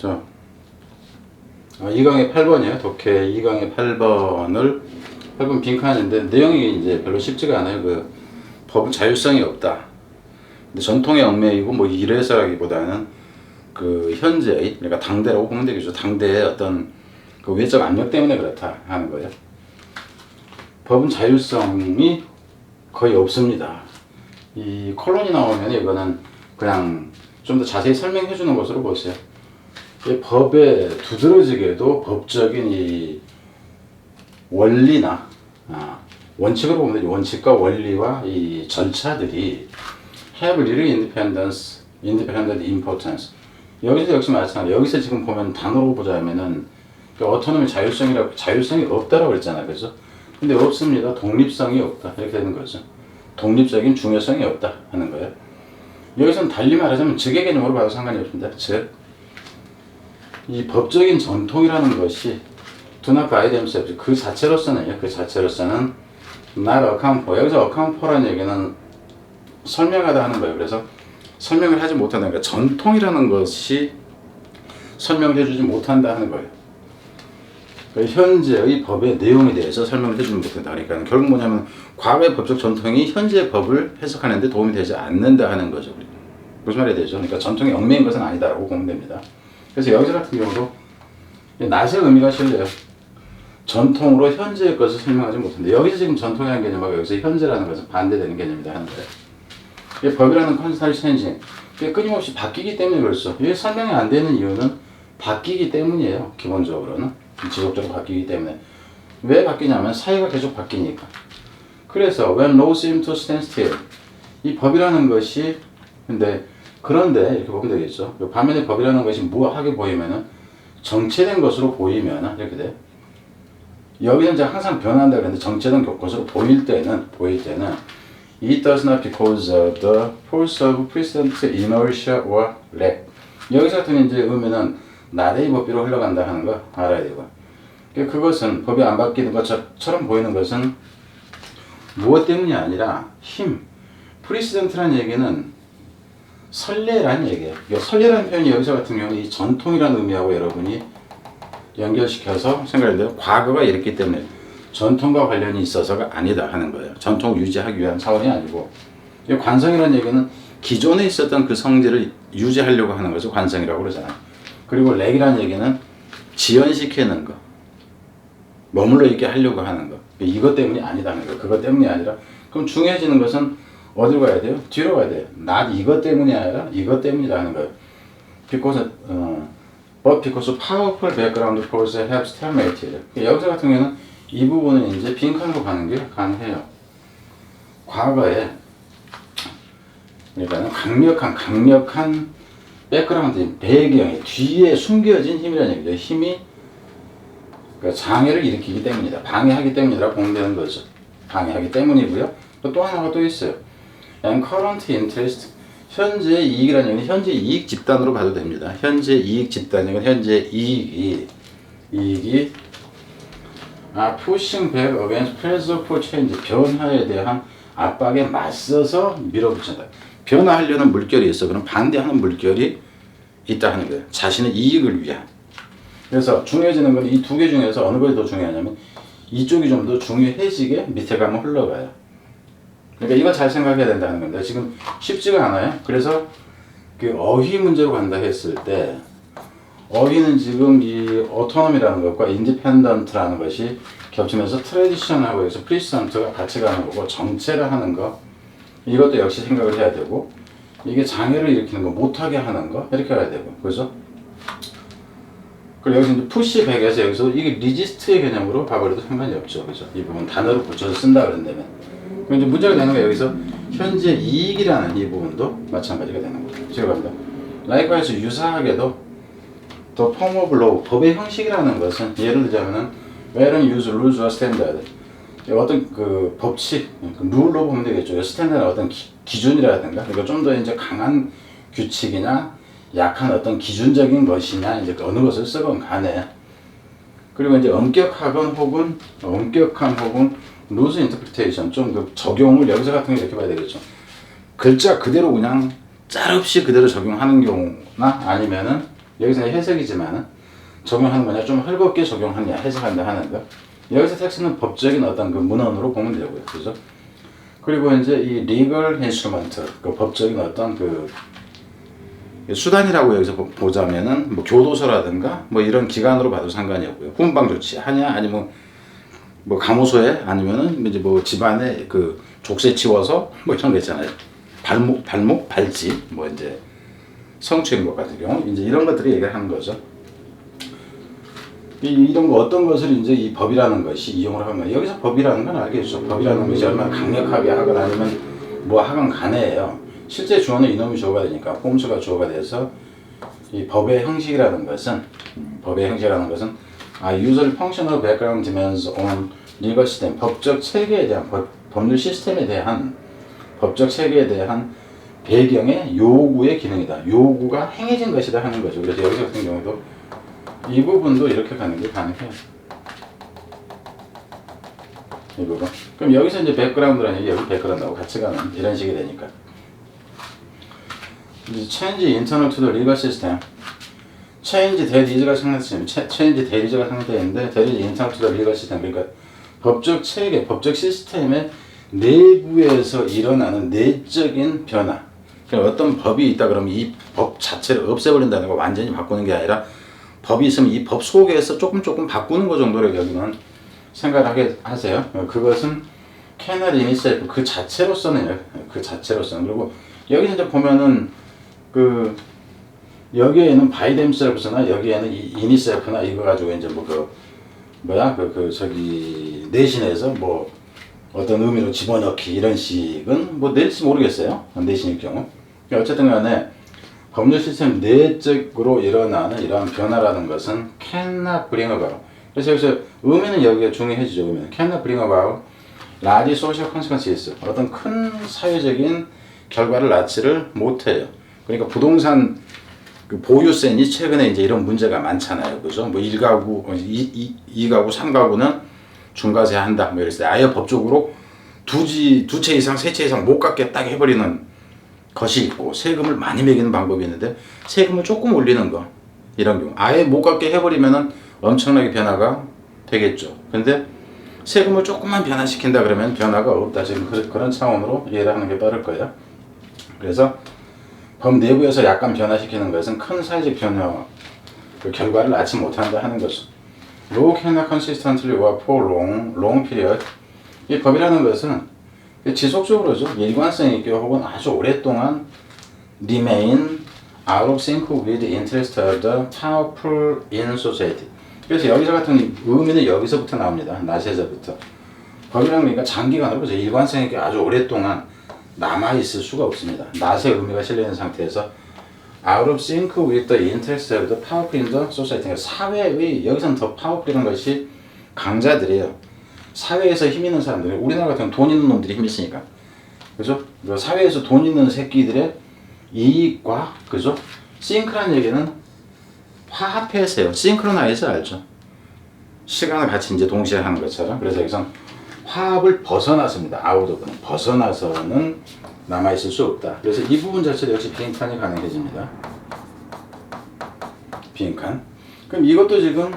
자, 아, 2강의 8번이에요. 독해 2강의 8번을 8번 빈칸인데 내용이 이제 별로 쉽지가 않아요. 그 법은 자율성이 없다. 근데 전통의 얽매이고 뭐 이래서라기보다는 그 현재의 그러니까 당대라고 보면 되겠죠. 당대의 어떤 그 외적 압력 때문에 그렇다 하는 거예요. 법은 자율성이 거의 없습니다. 이 콜론이 나오면 이거는 그냥 좀 더 자세히 설명해 주는 것으로 보세요. 이 법에 두드러지게도 법적인 이 원리나 아, 원칙으로 보면. 원칙과 원리와 이 절차들이 have really independence, independent importance. 여기서 역시 마찬가지. 여기서 지금 보면 단어로 보자면은 어토노미 자율성이라고 자율성이 없다라고 그랬잖아요. 그죠? 근데 없습니다. 독립성이 없다. 이렇게 되는 거죠. 독립적인 중요성이 없다 하는 거예요. 여기서는 달리 말하자면 즉의 개념으로 봐도 상관이 없습니다. 즉, 이 법적인 전통이라는 것이 by themselves 그 자체로서는요. 그 자체로서는 account for 여기서 for라는 얘기는 설명하다 하는 거예요. 그래서 설명을 하지 못한다. 그러니까 전통이라는 것이 설명해 주지 못한다 하는 거예요. 그러니까 현재의 법의 내용에 대해서 설명을 해주지 못한다. 그러니까 결국 뭐냐면 과거의 법적 전통이 현재의 법을 해석하는 데 도움이 되지 않는다 하는 거죠. 무슨 말이 되죠? 그러니까 전통이 얽매인 것은 아니다라고 보면 됩니다. 그래서 여기서 같은 경우도 낫의 의미가 실려요. 전통으로 현재의 것을 설명하지 못한다. 여기서 지금 전통이라는 개념하고 여기서 현재라는 것은 반대되는 개념이다 하는 법이라는 컨스탈 체인징 끊임없이 바뀌기 때문에 그렇죠. 이게 설명이 안 되는 이유는 바뀌기 때문이에요. 기본적으로는 지속적으로 바뀌기 때문에 왜 바뀌냐면 사회가 계속 바뀌니까. 그래서 when laws seem to stand still 이 법이라는 것이 근데 그런데 이렇게 보면 되겠죠. 반면에 법이라는 것이 무하게 보이면은 정체된 것으로 보이면 이렇게 돼. 여기는 이제 항상 변한다 그랬는데 정체된 것으로 보일 때는 보일 때는 It does not because of the force of precedent inertia or lag. 여기서 같은 이제 의미는 나대의 법비로 흘러간다 하는 거 알아야 되고. 그러니까 그것은 법이 안 바뀌는 것처럼 보이는 것은 무엇 때문이 아니라 힘. 프리시던트란 얘기는 선례란 얘기예요. 선례라는 표현이 여기서 같은 경우는 이 전통이라는 의미하고 여러분이 연결시켜서 생각했는데 과거가 이랬기 때문에 전통과 관련이 있어서가 아니다 하는 거예요. 전통을 유지하기 위한 차원이 아니고 이 관성이라는 얘기는 기존에 있었던 그 성질을 유지하려고 하는 거죠. 관성이라고 그러잖아요. 그리고 렉이라는 얘기는 지연시키는 거. 머물러 있게 하려고 하는 거. 이것 때문이 아니다는 거. 그것 때문이 아니라 그럼 중요해지는 것은 어디로 가야 돼요? 뒤로 가야 돼요. 난 이것 때문이 아니라 이것 때문이라는 거예요. because 어, but because powerful background force have stimulated. 여기서 같은 경우는 이 부분은 이제 빈칸으로 가는 게 가능해요. 과거에 그러니까 강력한 강력한 백그라운드 배경에 뒤에 숨겨진 힘이라는 얘기죠. 힘이 그러니까 장애를 일으키기 때문이다. 방해하기 때문이라고 보면 되는 거죠. 방해하기 때문이고요. 또, 또 하나가 또 있어요. And current interest 현재 이익이라는 얘기는 현재 이익 집단으로 봐도 됩니다. 현재 이익 집단은 현재 이익이 이익이 아 pushing back against pressure for change 변화에 대한 압박에 맞서서 밀어붙인다. 변화하려는 물결이 있어. 그럼 반대하는 물결이 있다 하는 거예요. 자신의 이익을 위한. 그래서 중요해지는 건 이 두 개 중에서 어느 것이 더 중요하냐면 이쪽이 좀 더 중요해지게 밑에 가면 흘러가요. 그러니까 이거 잘 생각해야 된다는 건데 지금 쉽지가 않아요. 그래서 그 어휘 문제로 간다 했을 때 어휘는 지금 이 오토노미라는 것과 인디펜던트라는 것이 겹치면서 트레디션하고 여기서 프리스턴트가 같이 가는 거고 정체를 하는 거 이것도 역시 생각을 해야 되고 이게 장애를 일으키는 거 못하게 하는 거 이렇게 해야 되고 그죠? 그리고 여기서 이제 푸시 백에서 여기서 이게 리지스트의 개념으로 봐버려도 상관이 없죠 그죠? 이 부분 단어를 붙여서 쓴다 그런다면 그럼 이제 문제가 되는 거 여기서. 현재 이익이라는 이 부분도 마찬가지가 되는 거죠. 들어갑니다. 라이크와이스 유사하게도 더 form of law, 법의 형식이라는 것은 예를 들자면은 wherein use rules or standard. 어떤 그 법칙, 그 룰로 보면 되겠죠. 스탠다드 어떤 기, 기준이라든가 그러니까 좀 더 이제 강한 규칙이나 약한 어떤 기준적인 것이냐 이제 어느 것을 쓰건 간에 그리고 이제 엄격하건 혹은 엄격한 혹은 루즈 인터프리테이션 좀 그 적용을 여기서 같은 거 이렇게 봐야 되겠죠. 글자 그대로 그냥 짤 없이 그대로 적용하는 경우나 아니면은 여기서는 해석이지만 적용하는 거냐 좀 헐겁게 적용하냐 해석한다 하는 거. 여기서 텍스는 법적인 어떤 그 문헌으로 보면 되고요. 그죠? 그리고 이제 이 legal instrument 그 법적인 어떤 그 수단이라고 여기서 보- 보자면은 뭐 교도소라든가 뭐 이런 기관으로 봐도 상관이 없고요. 훈방 조치 하냐 아니면 뭐 감호소에 아니면은 이제 뭐 집안에 그 족쇄 치워서 뭐 이런 거 있잖아요. 발목 발목 발찌 뭐 이제 성추행 것 같은 경우 이제 이런 것들이 얘기를 하는 거죠. 이, 이런 거 어떤 것을 이제 이 법이라는 것이 이용을 거예요. 여기서 법이라는 건 알겠죠. 법이라는 것이 얼마나 강력하게 하건 아니면 뭐 하건 간에요. 실제 주어는 이놈이 주어가 되니까 꼼수가 주어가 돼서 이 법의 형식이라는 것은 음, 법의 형식이라는 것은 아 usually functional background demands on legal system 법적 체계에 대한 법, 법률 시스템에 대한 법적 체계에 대한 배경의 요구의 기능이다. 요구가 행해진 것이다 하는 거죠. 그래서 여기서 같은 경우도 이 부분도 이렇게 가는 게 가능해요. 이 부분. 그럼 여기서 이제 백그라운드라는 얘기, 여기 백그라운드하고 같이 가는 이런 식이 되니까. 이제 change internal to the legal system. Is가 상대했으면 change that is가 상대인데 to the legal system. 그러니까 법적 체계, 법적 시스템의 내부에서 일어나는 내적인 변화. 그러니까 어떤 법이 있다 그러면 이 법 자체를 없애버린다는 거 완전히 바꾸는 게 아니라 법이 있으면 이 법 속에서 조금 조금 바꾸는 거 정도로 여기는 생각하게 하세요. 어, 그것은 캐널 이니셀프 그 자체로서는 그 자체로서는 그리고 여기 이제 보면은 그 여기에는 바이 뎀셀프나 여기에는 이 이니셀프나 이거 가지고 이제 뭐 그 뭐야 그 그 저기 내신에서 뭐 어떤 의미로 집어넣기 이런 식은 뭐 낼지 모르겠어요 내신일 경우 어쨌든 간에 법률 시스템 내적으로 일어나는 이러한 변화라는 것은 cannot bring about. 그래서 여기서 의미는 여기가 중요해지죠. 의미는 cannot bring about large social consequences. 어떤 큰 사회적인 결과를 낳지를 못해요. 그러니까 부동산 그 보유세니 최근에 이제 이런 문제가 많잖아요. 그죠? 뭐 1가구, 2, 2, 2가구, 3가구는 중과세 한다. 뭐 이랬을 때 아예 법적으로 두지, 두 채 이상, 세 채 이상 못 갖게 딱 해버리는 것이 있고 세금을 많이 매기는 방법이 있는데 세금을 조금 올리는 거 이런 경우 아예 못 갖게 해버리면은 엄청나게 변화가 되겠죠. 근데 세금을 조금만 변화시킨다 그러면 변화가 없다. 지금 그- 그런 차원으로 이해를 하는 게 빠를 거예요. 그래서 법 내부에서 약간 변화시키는 것은 큰 사회적 변화 그 결과를 낳지 못한다 하는. Law cannot consistently work for long, long period. 이 법이라는 것은 지속적으로죠. 일관성 있게 혹은 아주 오랫동안 remain out of sync with interest of the powerful in society. 그래서 여기서 같은 의미는 여기서부터 나옵니다. 나세서부터. 법이라는 그러니까 장기간으로. 일관성 있게 아주 오랫동안 남아 있을 수가 없습니다. 낫의 의미가 실려 있는 상태에서 out of sync with the interest of the powerful in the society. 그러니까 사회의 여기서는 더 powerful이라는 것이 강자들이에요. 사회에서 힘 있는 사람들, 우리나라 같은 돈 있는 놈들이 힘 있으니까, 그죠? 그 사회에서 돈 있는 새끼들의 이익과 그죠? 싱크라는 얘기는 화합해서요. 싱크로나이즈 알죠? 시간을 같이 이제 동시에 하는 것처럼 그래서 여기서 화합을 벗어났습니다. 아웃 오브는 벗어나서는 남아 있을 수 없다. 그래서 이 부분 자체도 역시 빈칸이 가능해집니다. 빈칸. 그럼 이것도 지금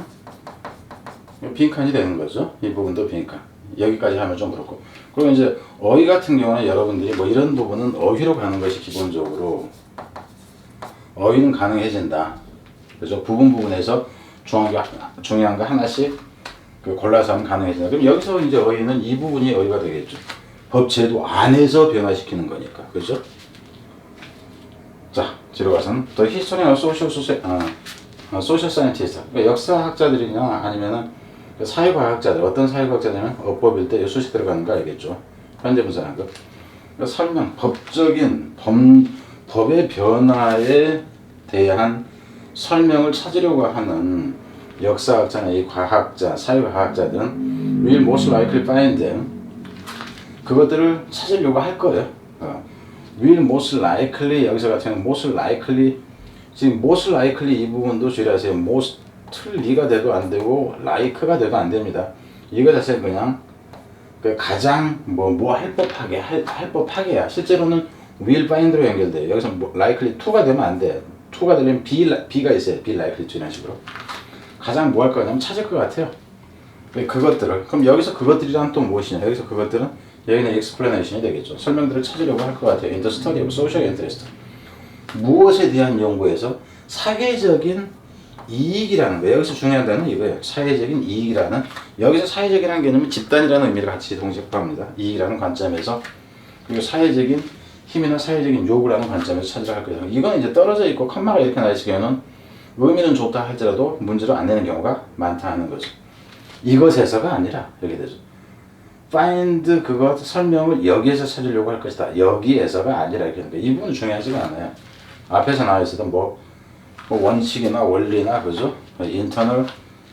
빈칸이 되는 거죠. 이 부분도 빈칸. 여기까지 하면 좀 그렇고. 그리고 이제 어휘 같은 경우는 여러분들이 뭐 이런 부분은 어휘로 가는 것이 기본적으로 어휘는 가능해진다. 그죠? 부분 부분에서 중요한 거 하나씩 그 골라서 하면 가능해진다. 그럼 여기서 이제 어휘는 이 부분이 어휘가 되겠죠. 법 제도 안에서 변화시키는 거니까. 그죠? 자, 뒤로 가서는 더 히스토리나 소셜 소셜 어, 어, 소셜 사이언티스트. 그러니까 역사학자들이나 아니면은 그 사회과학자들 어떤 사회과학자냐면 어법일 때 수식 들어가는 거 알겠죠? 현재 분석한 거. 그러니까 설명, 법적인 법, 법의 변화에 대한 설명을 찾으려고 하는 역사학자나 이 과학자, 사회과학자들은 will most likely find them. 그것들을 찾으려고 할 거예요. 어. will most likely 여기서 같은 경우는 most likely 지금 most likely 이 부분도 주의하세요. mostly가 돼도 안 되고 like가 돼도 안 됩니다. 이거 자체는 그냥 그 가장 뭐 뭐 할 법하게 할, 할 법하게야. 실제로는 will find로 연결돼요. 여기서 뭐 likely to가 되면 안 돼. to가 되려면 be, li- be가 있어요. be likely 이런 식으로. 가장 뭐 할 거냐면 찾을 것 같아요. 왜 그것들을 그럼 여기서 그것들이란 또 무엇이냐? 여기서 그것들은 여기는 explanation이 되겠죠. 설명들을 찾으려고 할 것 같아요. In the study of social interest. 무엇에 대한 연구에서 사회적인 이익이라는 거 여기서 중요한 단어는 이거예요. 사회적인 이익이라는 여기서 사회적이라는 개념은 집단이라는 의미를 같이 동시에 포함합니다. 이익이라는 관점에서 그리고 사회적인 힘이나 사회적인 요구라는 관점에서 찾으러 할 거예요. 이건 이제 떨어져 있고 컴마가 이렇게 나 있을 경우는 의미는 좋다 할지라도 문제를 안 내는 경우가 많다 하는 거죠. 이것에서가 아니라 여기 되죠. find 그것 설명을 여기에서 찾으려고 할 것이다. 여기에서가 아니라 거예요. 이 부분은 중요하지가 않아요. 앞에서 나와 있었던 뭐, 뭐 원칙이나 원리나 그죠? internal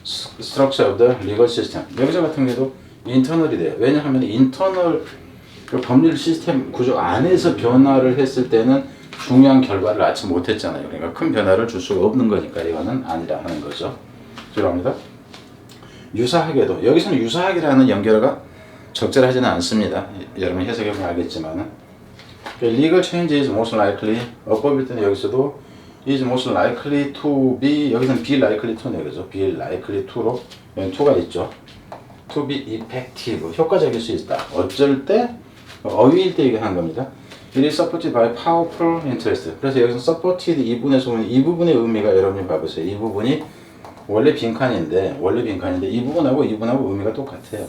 structure of the legal system. 여기서 같은 경우도 internal이 돼요. 왜냐하면 internal 그 법률 시스템 구조 안에서 변화를 했을 때는 중요한 결과를 낳지 못했잖아요. 그러니까 큰 변화를 줄 수가 없는 거니까 이거는 아니라 하는 거죠. 죄송합니다. 유사하게도 여기서는 유사하게라는 연결어가 적절하지는 않습니다. 여러분 해석해 보면 알겠지만은 legal change is most likely 어법일 때는 여기서도 is most likely to be 여기서는 be likely to네 그죠? be likely to로 여기 to가 있죠. to be effective 효과적일 수 있다. 어쩔 때 어휘일 때 얘기한 겁니다. It is supported by powerful interest. 그래서 여기서 supported 이 부분에서 보면 이 부분의 의미가 여러분이 봐보세요. 이 부분이 원래 빈칸인데 원래 빈칸인데 이 부분하고 이 부분하고 의미가 똑같아요.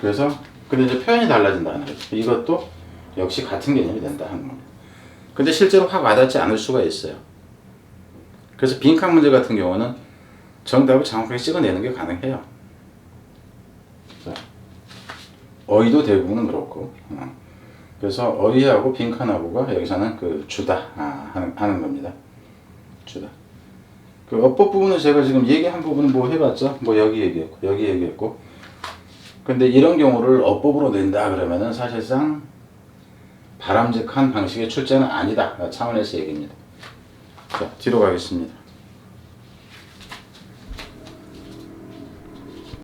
그래서 근데 이제 표현이 달라진다는 거죠. 이것도 역시 같은 개념이 된다 하는 겁니다. 근데 실제로 확 와닿지 않을 수가 있어요. 그래서 빈칸 문제 같은 경우는 정답을 정확하게 찍어내는 게 가능해요. 자, 어휘도 대부분은 그렇고. 어. 그래서 어휘하고 빈칸하고가 여기서는 그 주다 아, 하는, 하는 겁니다. 주다. 그 어법 부분은 제가 지금 얘기한 부분은 뭐 해봤죠? 뭐 여기 얘기했고 여기 얘기했고 근데 이런 경우를 어법으로 낸다 그러면은 사실상 바람직한 방식의 출제는 아니다 차원에서 얘기입니다. 자 뒤로 가겠습니다.